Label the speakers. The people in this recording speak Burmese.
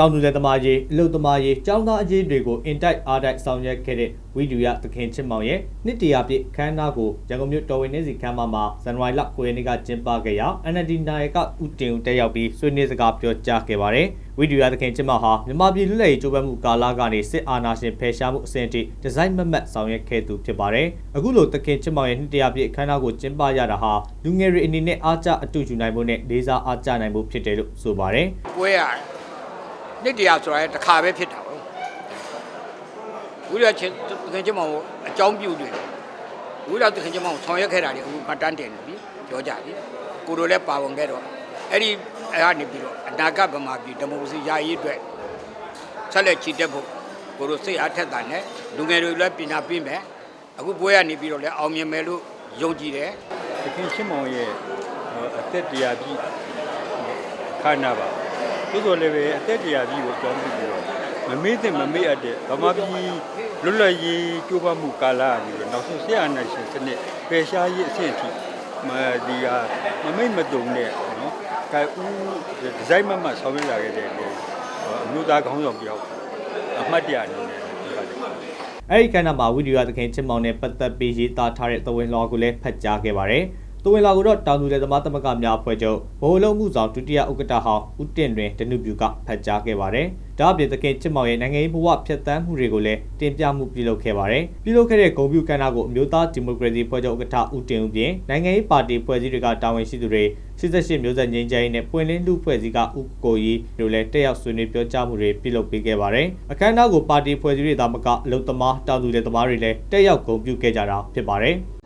Speaker 1: တောင်သူလက်သမားရေးအလုတ်သမားရေးចောင်းသားအရေးတွေကိုအင်တိုက်အားတိုက်ဆောင်ရွက်ခဲ့တဲ့ဝီဒူရသခင်ချစ်မောင်ရဲ့နှစ်တရာပြည့်ခမ်းနားကိုရန်ကုန်မြို့တော်ဝင်နေစီခမ်းမမှာဇန်နဝါရီလ9ရက်နေ့ကကျင်းပခဲ့ရာ NLD နိုင်ကဦးတင်ဦးတက်ရောက်ပြီးဆွေးနွေးစကားပြောကြားခဲ့ပါတယ်ဝီဒူရသခင်ချစ်မောင်ဟာမြန်မာပြည်လူ့လည်ရေးကြိုးပမ်းမှုကာလကနေစစ်အာဏာရှင်ဖယ်ရှားမှုအဆင့်အထိဒီဇိုင်းမမတ်ဆောင်ရွက်ခဲ့သူဖြစ်ပါတယ်အခုလိုသခင်ချစ်မောင်ရဲ့နှစ်တရာပြည့်အခမ်းအနားကိုကျင်းပရတာဟာလူငယ်တွေအနေနဲ့အားကျအတူယူနိုင်ဖို့နဲ့လေးစားအားကျနိုင်ဖို့ဖြစ်တယ်လို့ဆိုပါတယ်
Speaker 2: ပွဲရ နှစ်တရာဆိုတာတစ်ခါပဲဖြစ်တာပေါ့ဝိရချင်းသခင်ချင်းမောင်ကိုအကြောင်းပြုတယ်ဝိရသခင်ချင်းမောင်ကိုဆောင်ရွက်ခဲ့တာတွေအခုမှတန်းတင်နေပြီပြောကြပြီကိုတို့လည်းပါဝင်ခဲ့တော့အဲ့ဒီအဲ့ကနေပြီးတော့အနာဂတ်ဗမာပြည်ဒီမိုကရေစီယာရေးအတွက်ဆက်လက်ချီတက်ဖို့ကိုတို့စိတ်အားထက်တာနဲ့လူငယ်တွေလည်းပညာပေးမယ်အခုပွဲရနေပြီးတော့လည်းအောင်မြင်မယ်လို့ယုံကြည်တယ်
Speaker 3: သခင်ရှင်းမောင်ရဲ့ဟိုအသက်တရားပြည့်ခန္ဓာပါ သို့တော်လည်းပဲအသက်တရားပြည့်ကိုကြောင်းပြီးတော့မမေ့တဲ့မမေ့အပ်တဲ့ဗမာပြည်လွတ်လပ်ရေးကြိုးပမ်းမှုကာလကနေပြီးတော့နောက်ဆုံးဆရာနာရှင်စနစ်ပယ်ရှားရေးအဆင့်အထိမဒီဟာမမိတ်မတုံနဲ့နော်ကဲဦးဒီဇိုင်းမမဆောင်းရလာခဲ့တဲ့ဟိုအမျိုးသားခေါင်းဆောင်ပြောက်အမှတ်တရအနေနဲ့ပြောပါတယ်
Speaker 1: အဲ့ဒီကဏ္ဍမှာဝီဒီယိုသခင်ချစ်မောင်နဲ့ပတ်သက်ပြီးရေးသားထားတဲ့သဝင်လောကိုလည်းဖတ်ကြားခဲ့ပါတယ်။ သဝင်လောကိုတော့တောင်သူလယ်သမားသမဂ္ဂများအဖွဲ့ချုပ်ဘိုလ်လုံးမှုဆောင်ဒုတိယဥက္ကဋ္ဌဟောင်းဦးတင့်တွင်ဒနုပြူကဖတ်ကြားခဲ့ပါတယ်။ဒါအပြင်သခင်ချစ်မောင်ရဲ့နိုင်ငံရေးဘဝဖြတ်သန်းမှုတွေကိုလည်းတင်ပြမှုပြုလုပ်ခဲ့ပါတယ်။ပြုလုပ်ခဲ့တဲ့ဂုဏ်ပြုကဏ္ဍကိုအမျိုးသားဒီမိုကရေစီဖွဲ့ချုပ်ဥက္ကဋ္ဌဦးတင်ဦးပြင်နိုင်ငံရေးပါတီဖွဲ့စည်းတွေကတာဝန်ရှိသူတွေ88မျိုးဆက်ငင်းချိုင်းနဲ့ပွင့်လင်းလူဖွဲ့စည်းကဦးကိုကြီးတို့လည်းတက်ရောက်ဆွေးနွေးပြောကြားမှုတွေပြုလုပ်ပေးခဲ့ပါတယ်။အခမ်းအနားကိုပါတီဖွဲ့စည်းတွေသာမကအလုံသမားတောင်သူတွေသမားတွေလည်းတက်ရောက်ဂုဏ်ပြုခဲ့ကြတာဖြစ်ပါတယ်။